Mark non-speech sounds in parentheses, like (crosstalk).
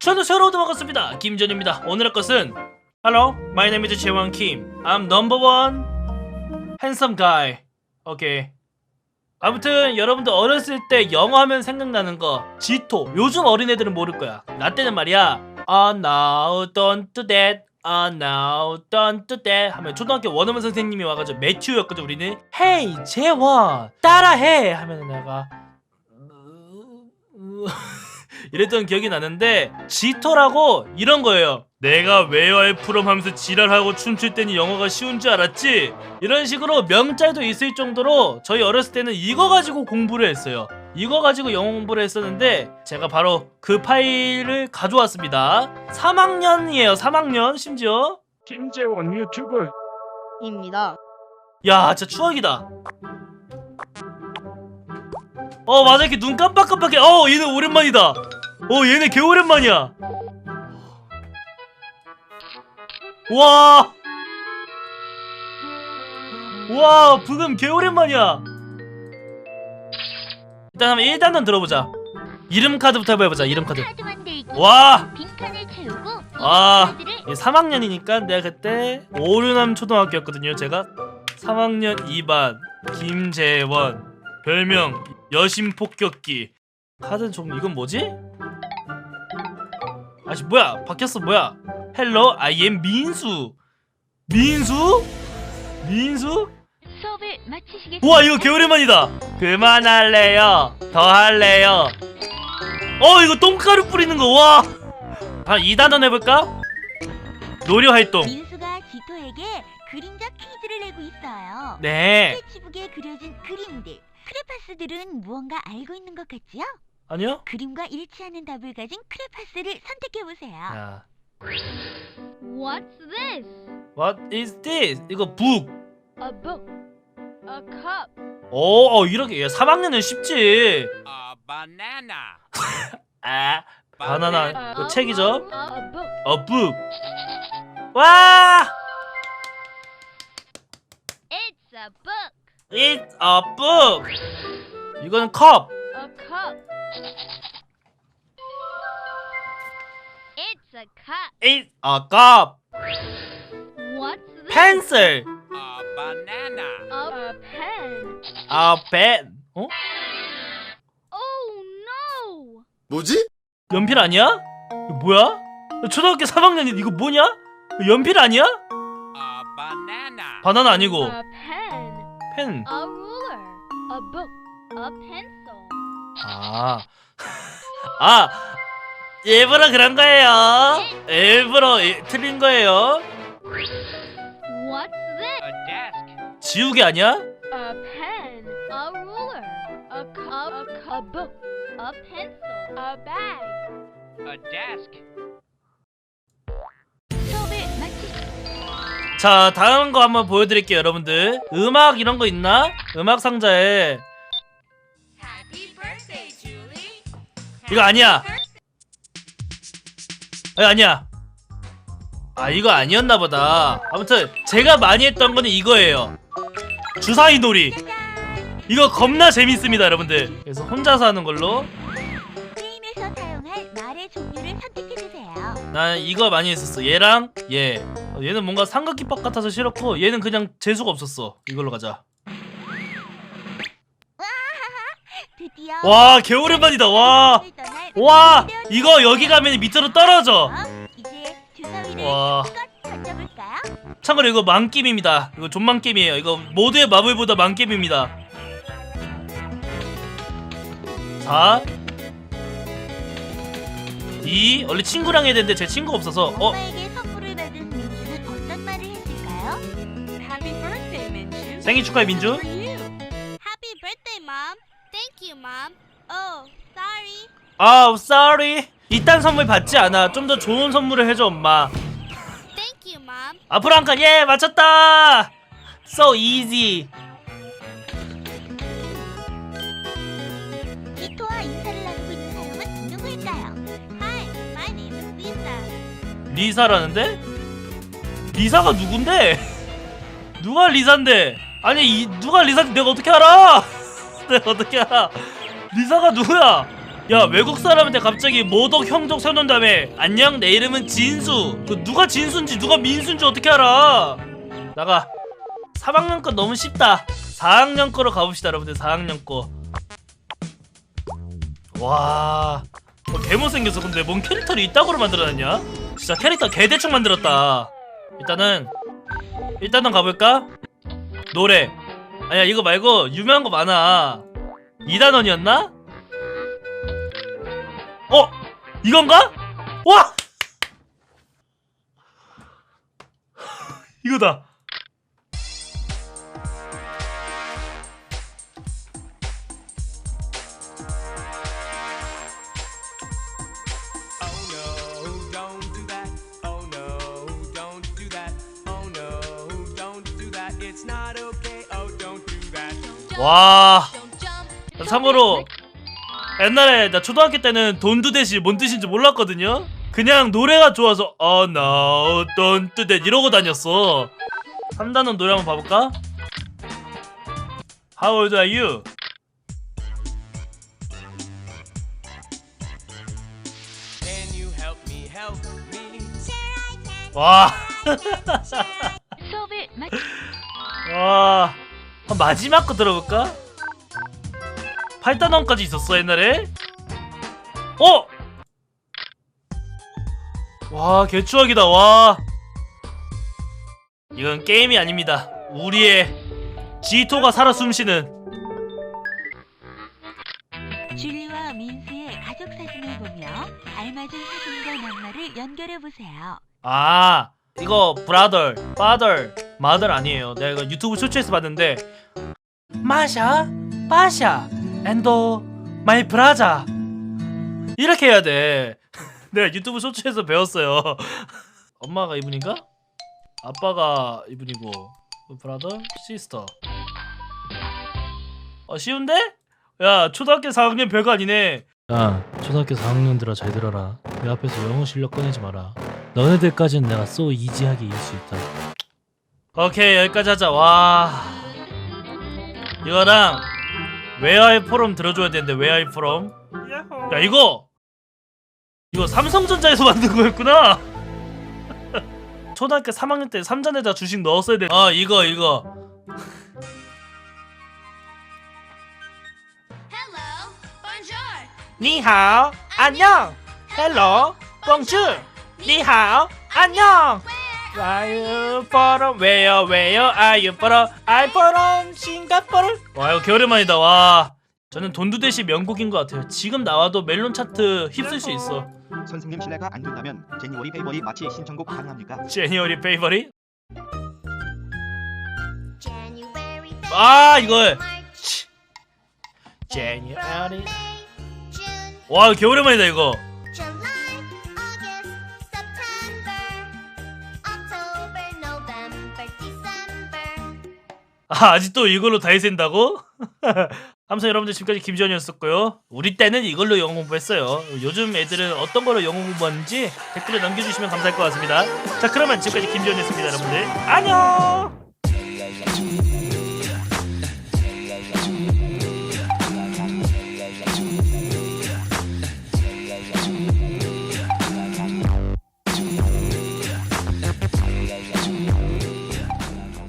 저는 새로 들어갔습니다. 김전입니다. 오늘 할 것은 Hello, my name is 재원 Kim. I'm number one handsome guy. 오케이. 아무튼 여러분들 어렸을 때 영어 하면 생각나는 거 지토. 요즘 어린애들은 모를 거야. 나 때는 말이야. Oh no, don't do that. Oh no, don't do that. 하면 초등학교 원어민 선생님이 와가지고 매튜였거든 우리는. Hey, 재원, 따라해. 하면 내가 이랬던 기억이 나는데 지토라고 이런 거예요. 내가 웨어의 프롬 하면서 지랄하고 춤출 때니 영어가 쉬운 줄 알았지? 이런 식으로 명짤도 있을 정도로 저희 어렸을 때는 이거 가지고 공부를 했어요. 이거 가지고 영어 공부를 했었는데 제가 바로 그 파일을 가져왔습니다. 3학년이에요. 3학년 심지어. 김재원 유튜브 입니다. 야, 진짜 추억이다. 어, 맞아. 이렇게 눈 깜빡깜빡해. 어, 얘는 오랜만이다. 어, 얘네 개 오랜만이야. 와. 와, 부금 개 오랜만이야. 일단 한번 1단원 들어보자. 이름 카드부터 해보자. 이름 카드. 와. 아. 카드를 3학년이니까 내가 그때 오류남 초등학교였거든요. 제가 3학년 2반 김재원 별명 여심 폭격기 카드 좀 이건 뭐지? 아씨 뭐야? 바뀌었어 뭐야? 헬로 am 민수. 민수? 민수? 수업을 마치시겠습니다. 우와 이거 개오랜만이다. 그만할래요. 더 할래요. 어 이거 똥가루 뿌리는 거와 한 2단원 해볼까? 노려 활동. 민수가 지토에게 그림자 퀴즈를 내고 있어요. 네. 스케치북에 그려진 그림들, 크레파스들은 무언가 알고 있는 것 같지요? 아니요? 그림과 일치하는 답을 가진 크레파스를 선택해 보세요. 야 What's this? What is this? 이거 북 A book. A cup. 오, 어, 이렇게 3학년은 쉽지 A banana. 아 바나나 A- 이거 책이죠? A book. 어 북 와! It's a book. It's a book 이거는 컵 A cup. It's a cup. It's a cup What's this? pencil A banana. A pen. a pen 어? Oh no! 뭐지? 연필 아니야? 이거 뭐야? 초등학교 3학년이 이거 뭐냐? 이거 연필 아니야? A banana. 바나나 아니고 A pen. 펜 A ruler. A book. A pencil. 아, (laughs) 아, 일부러 그런 거예요. 일부러 이- 틀린 거예요. What's this? A desk. 지우개 아니야? A pen. A ruler. A cup. A, cu- a book. A pencil. A bag. A desk. 수업을 마치 자, 다음 거 한번 보여드릴게요, 여러분들. 음악 이런 거 있나? 음악 상자에 이거 아니야. 이거 아니야. 아, 이거 아니었나 보다. 아무튼 제가 많이 했던 거는 이거예요. 주사위 놀이. 이거 겁나 재밌습니다, 여러분들. 그래서 혼자서 하는 걸로. 게임에서 사용할 말의 종류를 선택해 주세요. 난 이거 많이 했었어. 얘랑 얘. 어, 얘는 뭔가 삼각김밥 같아서 싫었고 얘는 그냥 재수가 없었어. 이걸로 가자. 드디어 와, 개 오랜만이다. 와. 오늘 떠날 와, 이거 여기 가면 밑으로 떨어져. 이제 주사위를 와. 던져볼까요? 참고로 이거 망게임입니다. 이거 존망게임이에요. 이거 모두의 마블보다 망게임입니다. 4 2 원래 친구랑 해야 되는데 제 친구가 없어서 어? 엄마에게 선물을 받은 민주는 어떤 말을 했을까요? Happy birthday, Minju. 생일 축하해 민주. Thank you, Mom. Oh, sorry. 아, sorry. 이딴 선물 받지 않아. 좀 더 좋은 선물을 해줘, 엄마. Thank you, Mom. 앞으로 한 칸. 예, 맞췄다. So easy. 지토와 인사를 나누고 있는 사람은 누구일까요? Hi, my name is Lisa. 리사라는데? 리사가 누군데? 누가 리사인데? 아니 이 누가 리사인지 내가 어떻게 알아? 내가 (laughs) 어떻게 알아? 리사가 누구야? 야 외국 사람한테 갑자기 모덕 형적 세워놓은 다음에 안녕 내 이름은 진수. 그 누가 진수인지 누가 민수인지 어떻게 알아? 나가. 3학년 거 너무 쉽다. 4학년 거로 가봅시다 여러분들. 4학년 거와 어, 개못생겼어. 근데 뭔 캐릭터를 이따구로 만들어놨냐? 진짜 캐릭터 개대충 만들었다. 일단은 일단은 가볼까? 노래 아니야 이거 말고 유명한 거 많아 이단원이었나? 어? 이건가? 와! (laughs) 이거다. Oh no, don't 와. 참고로 옛날에 나 초등학교 때는 돈두 대시 뭔 뜻인지 몰랐거든요. 그냥 노래가 좋아서 oh no, don't do that 이러고 다녔어. 3단원 노래 한번 봐볼까? How old are you? 와. (laughs) (laughs) 한 마지막 거 들어볼까? 8단원까지 있었어 옛날에? 어? 와 개추억이다 와 이건 게임이 아닙니다 우리의 지토가 살아 숨쉬는 줄리와 민수의 가족 사진을 보며 알맞은 사진과 낱말을 연결해 보세요. 아 이거 브라더, 파더, 마더 아니에요. 내가 유튜브 쇼츠에서 봤는데 마샤, 바샤, 앤도 마이 브라자 이렇게 해야 돼. (laughs) 내가 유튜브 쇼츠에서 배웠어요. (laughs) 엄마가 이분인가? 아빠가 이분이고 브라더, 시스터 어 쉬운데? 야 초등학교 4학년 별거 아니네. 야 초등학교 4학년들아 잘 들어라. 내 앞에서 영어 실력 꺼내지 마라. 너네들까지는 내가 쏘 이지하게 이길 수 있다. 오케이 여기까지 하자. 와 이거랑 웨어의 포럼 들어줘야 되는데 웨어의 포럼. 야 이거 이거 삼성전자에서 (laughs) 만든 거였구나. (laughs) 초등학교 3학년 때 삼전에다 주식 넣었어야 돼. 어 이거 이거. 니하오 안녕. 헬로 뻥쭈. 니하오 안녕. Are you from where where are you from? I'm from 싱가포르. 와 이거 개오랜만이다 와. 저는 돈두 대시 명곡인 것 같아요. 지금 나와도 멜론 차트 휩쓸 수 있어. 선생님 신뢰가 안 된다면 제니워리 페이버리 마치 신청곡 가능합니까? 제니어리 페이버리. 아 이거 제니어리. 와 이거 개오랜만이다 이거. 아, 아직도 이걸로 다 해센다고? (laughs) 아무튼 여러분들 지금까지 김지원이었었고요. 우리 때는 이걸로 영어 공부했어요. 요즘 애들은 어떤 걸로 영어 공부하는지 댓글에 남겨주시면 감사할 것 같습니다. 자 그러면 지금까지 김지원이었습니다 여러분들. 안녕!